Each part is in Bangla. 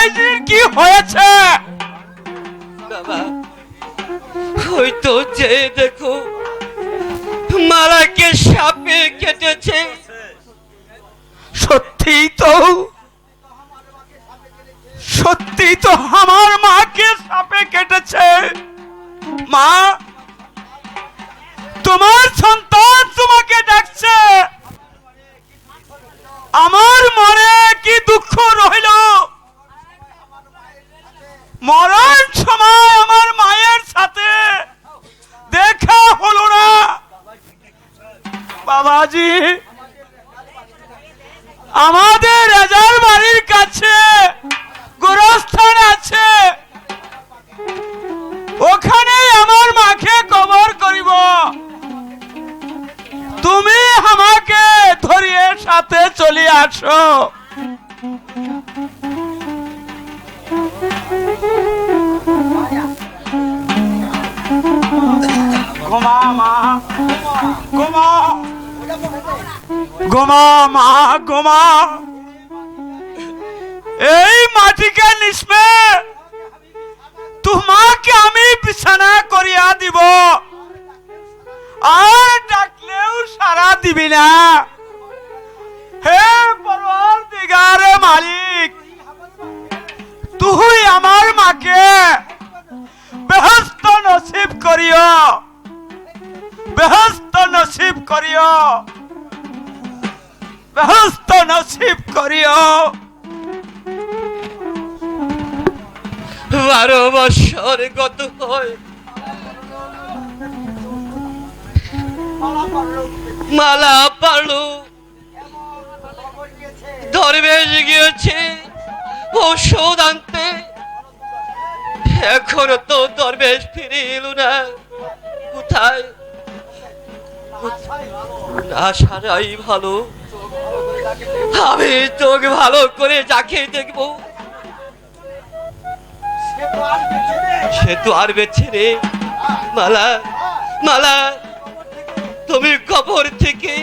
আমার কি হয়েছে? বাবা ওই তো যে দেখো মালাকে সাপে কেটেছে। সত্যি তো সত্যি তো আমার মাকে সাপে কেটেছে। মা তোমার সন্তান তোমাকে ডাকছে। আমার মনে কি দুঃখ রইল? মরণ সময় আমার মায়ের সাথে দেখা হলো না। বাবাজি আমাদের রাজার বাড়ির কাছে গোমা মা গোমা এই মাটিকে নিসমে তোমাকে আমি বিছানা করিয়া দিব। আর ডাকলেও সারা দিবি না। হে পরওয়ার দিগারে মালিক, তুই আমার মাকে করিও। বারো বছর গত হয়। মালা পারল। দরবেশ গিয়েছে ঔষধ আনতে এখনও তো দরবেশ ফিরে এলো না। কোথায়? না সারাই ভালো। আমি চোখ ভালো করে যাকে দেখব। সে তো আর বেছে রে মালা মালা, তুমি কবর থেকে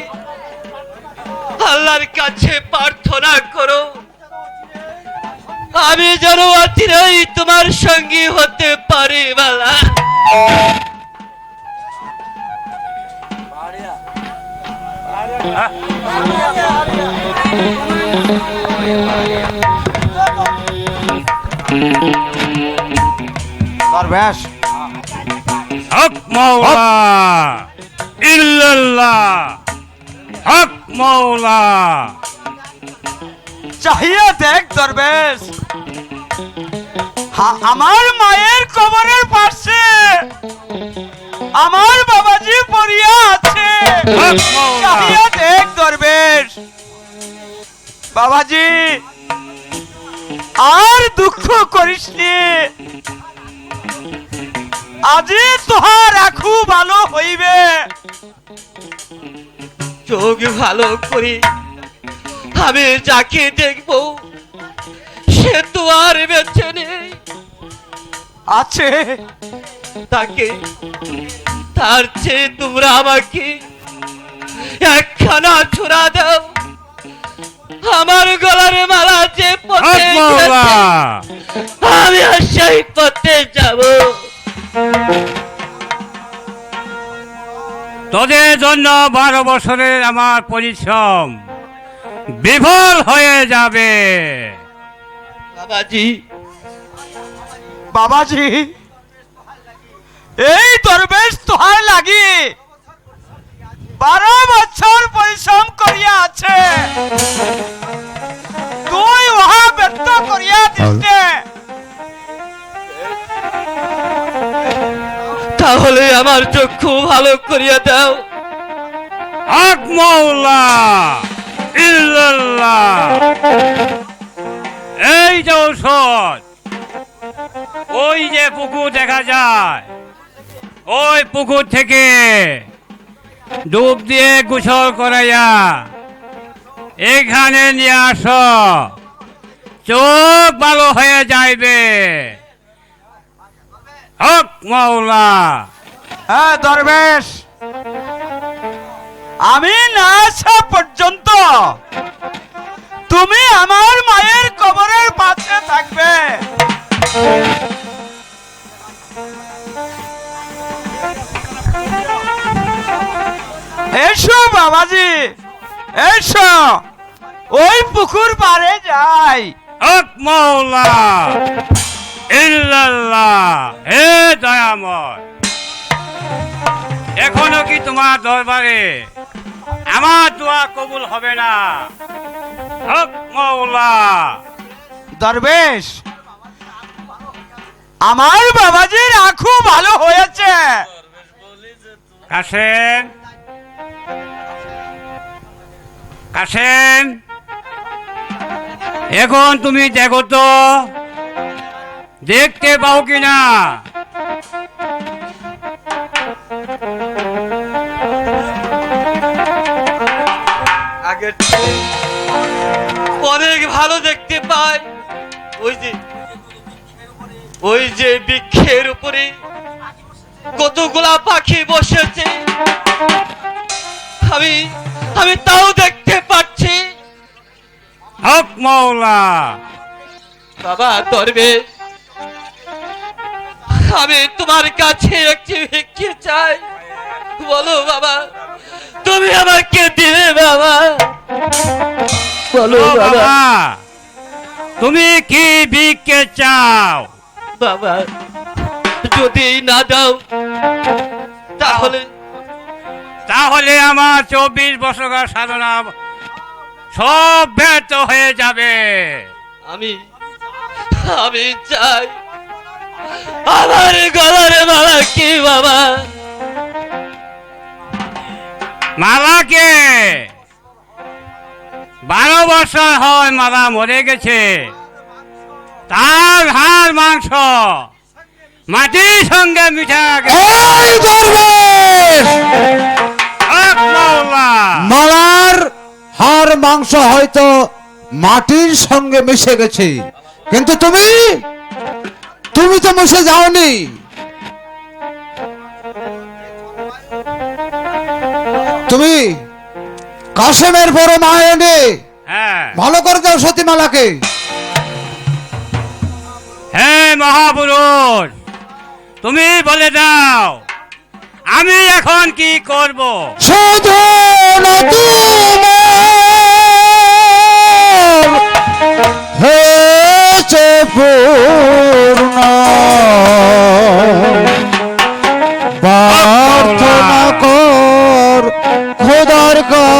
আল্লাহর কাছে প্রার্থনা করো। আমি যেন অচিরেই তোমার সঙ্গী হতে পারি, মালা। দরবেশ হক মাওলা ইল্লাল্লাহ। হক মাওলা চাহিয়ে দেখ দরবেশ। আমার মায়ের কবরের পাশে আমার বাবাজি পড়িয়া আছে। হক মাওলা বাবাজি আর দুঃখ করিস আজি তোহার রাখু ভালো হইবে। চোখ ভালো করি আমি যাকে দেখব সে তো আর বেছে নেই। আছে। তাকে তার চেয়ে তোমরা আমাকে একখানা ছোড়া দাও। আমার গলার মালা যে পথে আমি আর সেই পথে যাব। তোদের জন্য বারো বছরের আমার পরিশ্রম বিফল হয়ে যাবে। বাবাজি। বাবাজি এই দরবেশ তোহার লাগি। বারো বছর পরিশ্রম করিয়া আছে। তুই উহা ব্যর্থ করিয়া দিতে তাহলে আমার চক্ষু ভালো করিয়া দাও। হক মাওলা ইল্লাল্লাহ। এই যে ঔষধ ওই যে পুকুর দেখা যায় ওই পুকুর থেকে ডুব দিয়ে গোসল করাইয়া এখানে নিয়ে আস। চোখ ভালো হয়ে যাইবে। হক মাওলা। হ্যাঁ দরবেশ, আমি না আসা পর্যন্ত তুমি আমার মায়ের কবরের পাশে থাকবে। এসো বাবাজি এসো। ওই পুকুর পাড়ে যাই। হক মাওলা ইল্লাল্লাহ হে দয়াময়। এখনও কি তোমার দরবারে আমার দোয়া কবুল হবে না? হক মাওলা দরবেশ আমার বাবাজির আঁখু ভালো হয়েছে। কাসেম কাসেম এখন তুমি দেখো তো, দেখতে পাও কিনা? আগের চেয়ে অনেক ভালো দেখতে পাই। ওই যে ওই যে বৃক্ষের উপরে কতগুলা পাখি বসেছে। আমি আমি তাও দেখতে পাচ্ছি। হক মাওলা বাবা ধরবে। আমি তোমার কাছে একটি ভিক্ষে চাই। বলো বাবা তুমি আমাকে দিবে বাবা। বলো বাবা। তুমি কি বিকে চাও? বাবা যদি না দাও তাহলে তাহলে আমার চব্বিশ বছর সাধনা সব ব্যর্থ হয়ে যাবে। আমি আমি চাই আমার গলার মালা কি বাবা? মালাকে বারো বছর হয় মালা মরে গেছে। তার হাড় মাংস মাটির সঙ্গে মিঠা গেছে। মাংস হয়তো মাটির সঙ্গে মিশে গেছে। কিন্তু তুমি তুমি তো মিশে যাওনি। তুমি কাশেমের বড় মা এনে হ্যাঁ। ভালো করে দাও সতীমালাকে। হ্যাঁ মহাপুরুষ। তুমি বলে দাও আমি এখন কি করব? শুধু পূর্ণ প্রার্থনা কর খোদার কাছে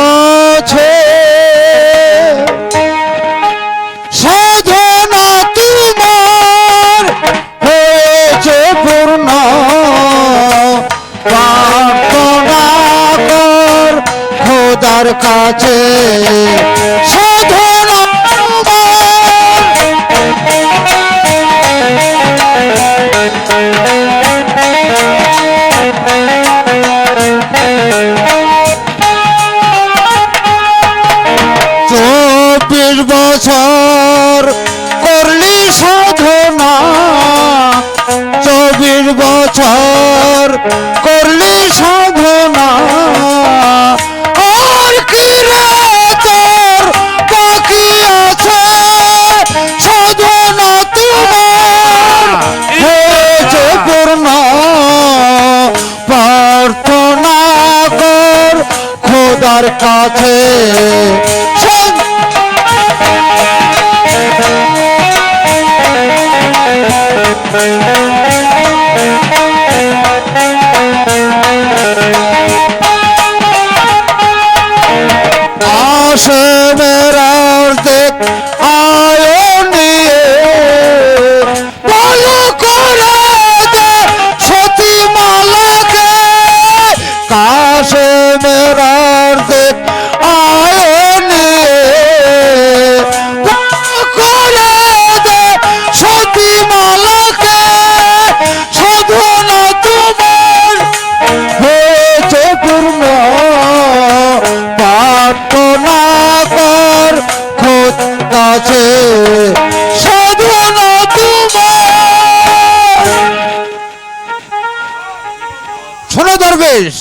শোনো দরবেশ?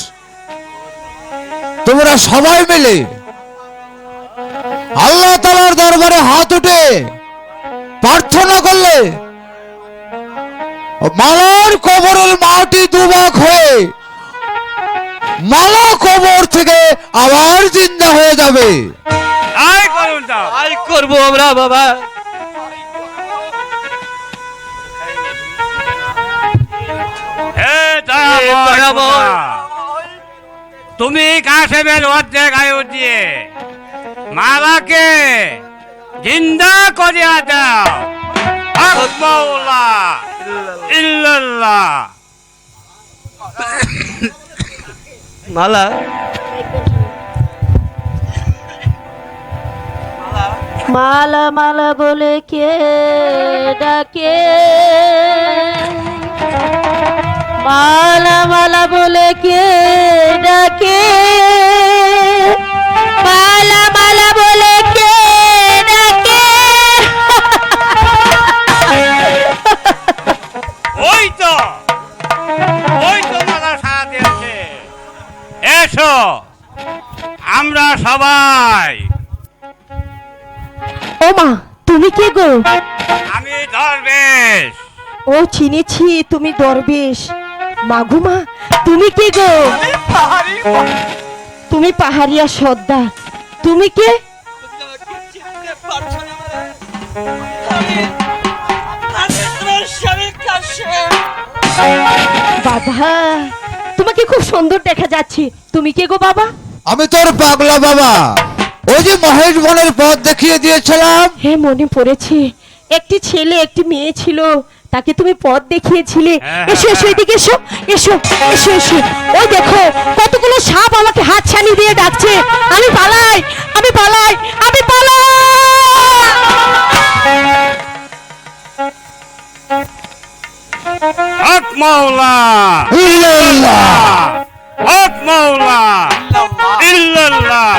তোমরা সবাই মিলে আল্লাহ তালার দরবারে হাত উঠে প্রার্থনা করলে মালার কবরের মাটি দুবাক হয়ে মালা কবর থেকে আবার জিন্দা হয়ে যাবে। আই করব আমরা বাবা। খোদা, তুমি কাশেমের অর্ধেক আয়ু দিয়ে মালাকে জিন্দা করিয়া দাও। ইল্লাল্লাহ। মালা। মালা মালা বলে কে ডাকে? মালা মালা বলে কে ডাকে? মালা মালা বলে কে ডাকে? ওই তো ওই তো মালা সারা দিয়েছে এসো আমরা সবাই। ও মা তুমি কে গো? আমি দরবেশ। ও চিনেছি তুমি দরবেশ। মাগুমা তুমি কে গো? তুমি পাহাড়িয়া সর্দার তুমি কে? বাবা তোমাকে খুব সুন্দর দেখা যাচ্ছে। তুমি কে গো বাবা? আমি তোর পাগলা বাবা। ওই যে মহেশ বনের পথ দেখিয়ে দিয়েছিলাম। হে মনে পড়েছে একটি ছেলে একটি মেয়ে ছিল। তাকে তুমি পথ দেখিয়েছিলে। হ্যাঁ, এসো এসো এদিকে এসো এসো এসো এসো। ওই দেখো কতগুলো সাপ আমাকে হাত ছানি দিয়ে ডাকছে। আমি পালাই আমি পালাই আমি পালাই। হক মাওলা। ইল্লাল্লাহ। হক মাওলা। ইল্লাল্লাহ।